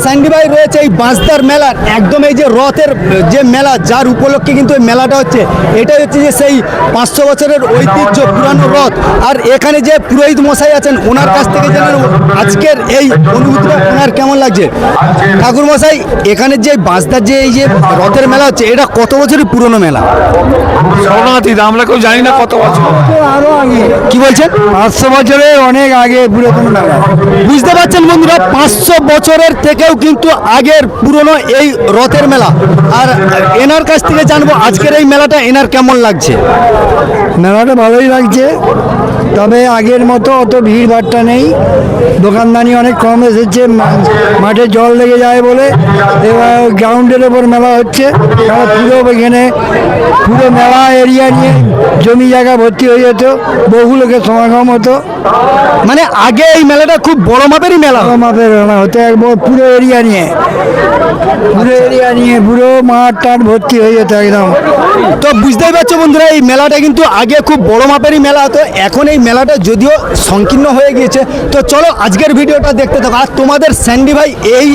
তোমাদের স্যান্ডিবাই রয়েছে এই বাঁশদার মেলার। একদম এই যে রথের যে মেলা যার উপলক্ষে কিন্তু এই মেলাটা হচ্ছে এটাই হচ্ছে যে সেই পাঁচশো বছরের ঐতিহ্য পুরানো রথ। আর এখানে যে পুরোহিত মশাই আছেন ওনার কাছ থেকে নেব আজকের এই অনুভূতিটা ওনার কেমন লাগছে? ঠাকুর মশাই এখানে যে বাঁশদার যে এই যে রথের মেলা হচ্ছে এটা কত বছরের পুরনো মেলা? শরণার্থী আমরা কেউ জানি না কত বছর। আরও আগে কি বলছেন? পাঁচশো বছরে অনেক আগে পুরাতন মেলা। বুঝতে পারছেন বন্ধুরা পাঁচশো বছরের থেকেও কিন্তু আগের পুরনো এই রথের মেলা। আর এনার কাছ থেকে জানব আজকের এই মেলাটা এনার কেমন লাগছে। মেলাটা ভালোই লাগছে। তবে আগের মতো অত ভিড় ভাট্টা নেই। দোকানদানি অনেক কম এসেছে। মাঠে জল লেগে যায় বলে। এবার গ্রাউন্ডের ওপর মেলা হচ্ছে। তারা পুরো এখানে পুরো মেলা এরিয়া নিয়ে জমি জায়গা ভর্তি হয়ে যেত। বহু লোকের সমাগম হতো। মানে আগে এই মেলাটা খুব বড় মাপেরই মেলা। বড় মাপের মেলা হতো। একবার পুরো এরিয়া নিয়ে। পুরো এরিয়া নিয়ে পুরো মাঠ টাট ভর্তি হয়ে যেত একদম। তো বুঝতেই পারছ বন্ধুরা এই মেলাটা কিন্তু আগে খুব বড় মাপেরই মেলা হতো, এখন এই মেলাটা যদিও সংকীর্ণ হয়ে গিয়েছে। তো চলো আজকের ভিডিওটা দেখতে থাকো। আর তোমাদের স্যান্ডি ভাই এই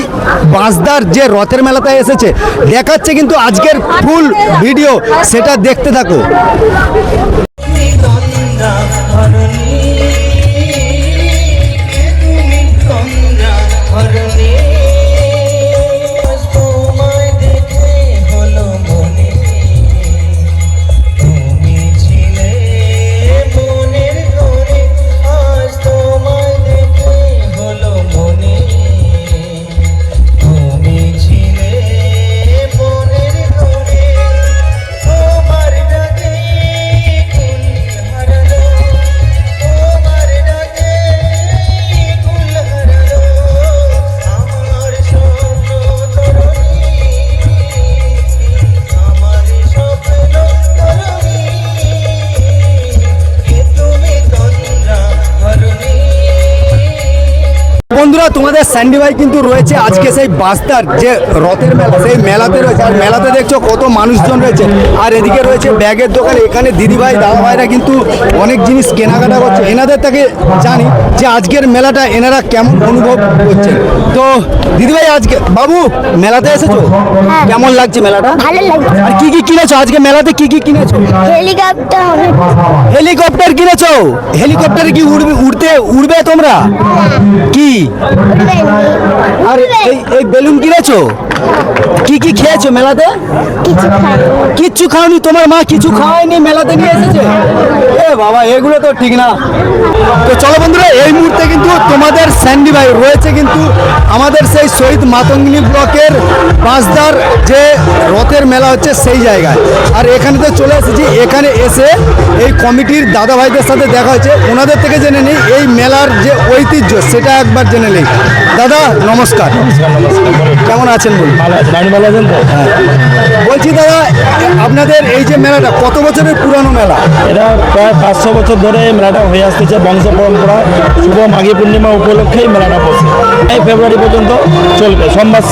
বাঁশদার যে রথের মেলাতে এসেছে, দেখাচ্ছে কিন্তু আজকের ফুল ভিডিও, সেটা দেখতে থাকো। বন্ধুরা তোমাদের স্যান্ডি ভাই কিন্তু রয়েছে আজকে সেই বাস্তার যে রথের মেলা সেই মেলাতে রয়েছে। আর মেলাতে দেখছ কত মানুষজন রয়েছে। আর এদিকে রয়েছে ব্যাগের দোকান এখানে দিদিভাই দাদা ভাইরা কিন্তু অনেক জিনিস কেনাকাটা করছে। এনাদের থেকে জানি যে আজকের মেলাটা এনারা কেমন অনুভব করছেন। তো দিদিভাই আজকে বাবু মেলাতে এসেছ? কেমন লাগছে মেলাটা? ভালো লাগছে। আর কি কি কিনেছো? আজকে মেলাতে কি কি কিনেছো? হেলিকপ্টার হেলিকপ্টার কিনেছো? হেলিকপ্টারে কি উড়বে উড়তে উড়বে তোমরা? কি? উড়বে না। আর। এই এই বেলুন কিনেছো? কি কি খেয়েছো মেলাতে? কিচ্ছু খাওনি? তোমার মা কিছু খাওয়ায়নি? মেলাতে নিয়ে এসেছে? এ বাবা এগুলো তো ঠিক না। তো চলো বন্ধুরা এই মুহূর্তে কিন্তু তোমাদের স্যান্ডি ভাই রয়েছে কিন্তু আমাদের সেই শহীদ মাতঙ্গিনী ব্লকের বাঁশদার যে রথের মেলা হচ্ছে সেই জায়গায়। আর এখানে তো চলে এসেছি। এখানে এসে এই কমিটির দাদা ভাইদের সাথে দেখা হয়েছে। ওনাদের থেকে জেনে নিই এই মেলার যে ঐতিহ্য সেটা একবার জেনে নেই। দাদা নমস্কার। কেমন আছেন বলুন? ভালো আছেন তো? বলছি দাদা আপনাদের এই যে মেলাটা কত বছরের পুরানো মেলা? এটা প্রায় পাঁচশো বছর ধরে এই মেলাটা হয়ে আসতেছে বংশ পরম্পরা শুভ মাঘী পূর্ণিমা উপলক্ষে এই মেলাটা বসে। এই ফেব্রুয়ারি পর্যন্ত চলবে। সোমবার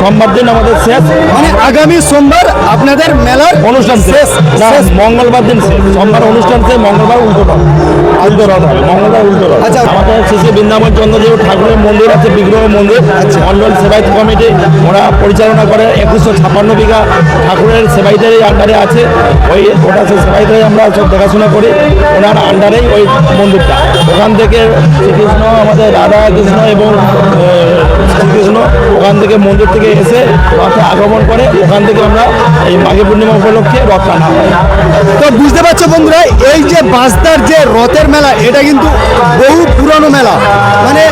সোমবার দিন আমাদের শেষ। মানে আগামী সোমবার আপনাদের মেলার অনুষ্ঠান শেষ। শেষ মঙ্গলবার দিন সোমবার অনুষ্ঠান শেষ মঙ্গলবার উল্টো উল্টো রথ হবে মঙ্গলবার উল্টো রথ আচ্ছা। আমাদের শেষে বৃন্দাবন চন্দ্রদেব ঠাকুরের মন্দির আছে বিগ্রহ মন্দির। আচ্ছা। মন্ডল সেবায়ত কমিটি ওরা পরিচালনা করে। একুশশো ছাপ্পান্ন বিঘা ঠাকুরের সেবাইতের আন্ডারে আছে, ওই সেই সেবাইতে আমরা সব দেখাশোনা করি, ওনার আন্ডারেই ওই মন্দিরটা। ওখান থেকে শ্রীকৃষ্ণ, আমাদের রাধা কৃষ্ণ এবং শ্রীকৃষ্ণ ওখান থেকে মন্দির থেকে এসে রথে আগমন করে, ওখান থেকে আমরা এই মাঘী পূর্ণিমা উপলক্ষে রথ টানা তো বুঝতে পারছ বন্ধুরা, এই যে বাঁশদার যে রথের মেলা, এটা কিন্তু বহু পুরানো মেলা। মানে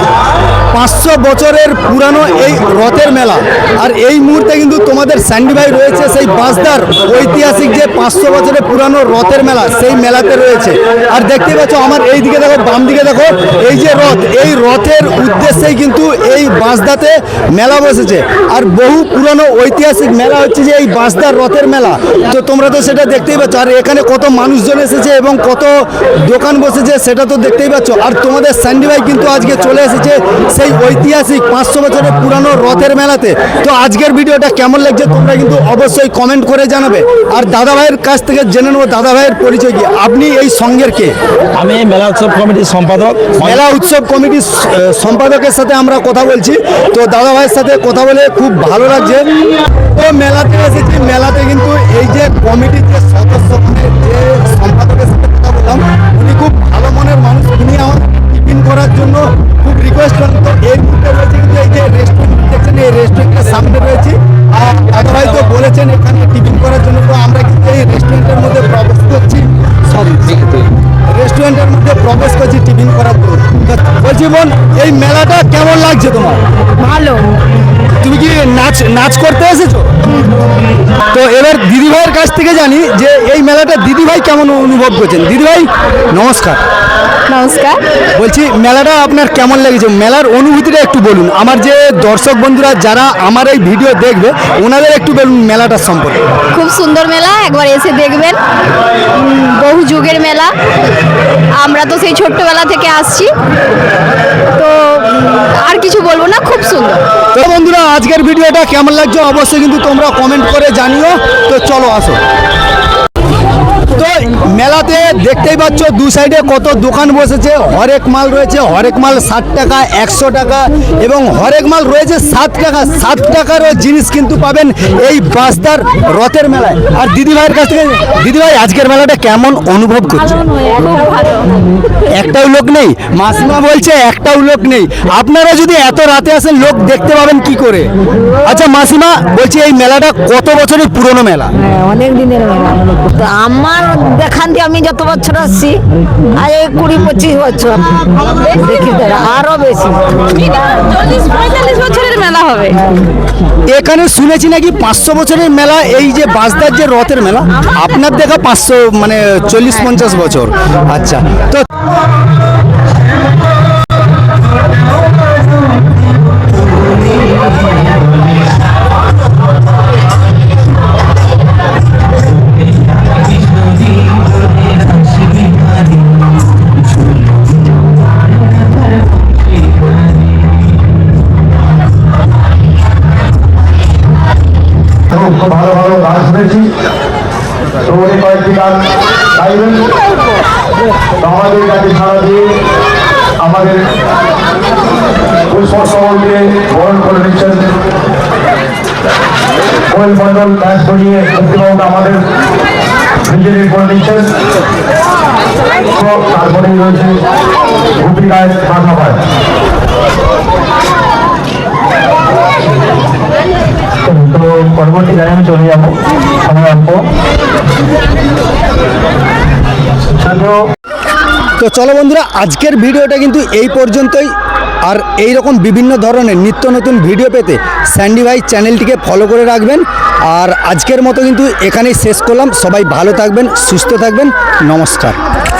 পাঁচশো বছরের পুরানো এই রথের মেলা। আর এই মুহূর্তে কিন্তু তোমাদের স্যান্ডি ভাই রয়েছে সেই বাঁশদার ঐতিহাসিক যে পাঁচশো বছরের পুরানো রথের মেলা, সেই মেলাতে রয়েছে। আর দেখতে পাচ্ছ আমার এই দিকে দেখো, বাম দিকে দেখো, এই যে রথ, এই রথের উদ্দেশ্যেই কিন্তু এই বাঁশদাতে মেলা বসেছে। আর বহু পুরানো ঐতিহাসিক মেলা হচ্ছে যে এই বাঁশদার রথের মেলা। তো তোমরা তো সেটা দেখতেই পাচ্ছ, আর এখানে কত মানুষজন এসেছে এবং কত দোকান বসেছে, সেটা তো দেখতেই পাচ্ছ। আর তোমাদের স্যান্ডি ভাই কিন্তু আজকে চলে এসেছে সেই ঐতিহাসিক পাঁচশো বছরের পুরানো রথের মেলাতে। তো আজকের ভিডিওটা কেমন লাগছে তোমরা কিন্তু অবশ্যই কমেন্ট করে জানাবে। আর দাদা ভাইয়ের কাছ থেকে জেনে নেব দাদা ভাইয়ের পরিচয় কি। আপনি এই সঙ্গের কে? আমি মেলা উৎসব কমিটির সম্পাদক। মেলা উৎসব কমিটির সম্পাদকের সাথে আমরা কথা বলছি। তো দাদা ভাইয়ের সাথে কথা বলে খুব ভালো লাগছে। তো মেলাতে এসেছি। মেলাতে কিন্তু এই যে কমিটির যে সদস্য যে সম্পাদকের সাথে কথা বললাম উনি খুব ভালো মনের মানুষ। বলছি বোন এই মেলাটা কেমন লাগছে তোমার? ভালো। তুমি কি নাচ নাচ করতে এসেছ? তো এবার দিদিভাইয়ের কাছ থেকে জানি যে এই মেলাটা দিদিভাই কেমন অনুভব করছেন? দিদিভাই নমস্কার। নমস্কার। বলছি মেলাটা আপনার কেমন লেগেছে? মেলার অনুভূতিটা একটু বলুন। আমার যে দর্শক বন্ধুরা যারা আমার এই ভিডিও দেখবে ওনাদের একটু বলুন মেলাটার সম্পর্কে। খুব সুন্দর মেলা একবার এসে দেখবেন। বহু যুগের মেলা। আমরা তো সেই ছোট্টবেলা থেকে আসছি। তো আর কিছু বলব না খুব সুন্দর। তো বন্ধুরা আজকের ভিডিওটা কেমন লাগছে অবশ্যই কিন্তু তোমরা কমেন্ট করে জানিও। তো চলো আসো। তো মেলাতে দেখতেই পাচ্ছ দু সাইডে কত দোকান বসেছে। হরেক মাল রয়েছে হরেক মাল ষাট টাকা একশো টাকা এবং হরেক মাল রয়েছে সাত টাকা। সাত টাকারও জিনিস কিন্তু পাবেন এই বাসদার রথের মেলায়। আর দিদিভাইয়ের কাছ থেকে দিদিভাই আজকের মেলাটা কেমন অনুভব করছে? একটাও লোক নেই মাসিমা বলছে একটাও লোক নেই। আপনারা যদি এত রাতে আসেন লোক দেখতে পাবেন কি করে? আচ্ছা মাসিমা বলছি এই মেলাটা কত বছরের পুরনো মেলা? হ্যাঁ, অনেক দিনের মেলা। আমার দেখান দিয়ে আমি যত বছর আসছি আর এই কুড়ি পঁচিশ বছর। দেখি আরও বেশি। পঁয়তাল্লিশ বছরের মেলা হবে। এখানে শুনেছি নাকি পাঁচশো বছরের মেলা এই যে বাসদার যে রথের মেলা আপনার দেখা পাঁচশো মানে চল্লিশ পঞ্চাশ বছর। আচ্ছা তো তো কয়েকটি গান গাইবেন। আমাদের কাছে সারা দিয়ে আমাদের পুষ্পসমলকে বরণ করে নিচ্ছেন। কোয়েল মন্ডল ব্যাস বলিয়ে আমাদের বিজেপি করে নিচ্ছেন। তারপরেই রয়েছে গুপি গায়ের মাথা পায়। তো পরবর্তী গানে আমি চলে যাব। সময় অল্প। তো চলো বন্ধুরা, আজকের ভিডিওটা কিন্তু এই পর্যন্তই। আর এই রকম বিভিন্ন ধরনের নিত্য নতুন ভিডিও পেতে স্যান্ডি ভাই চ্যানেলটিকে ফলো করে রাখবেন। আর আজকের মতো কিন্তু এখানেই শেষ করলাম। সবাই ভালো থাকবেন, সুস্থ থাকবেন। নমস্কার।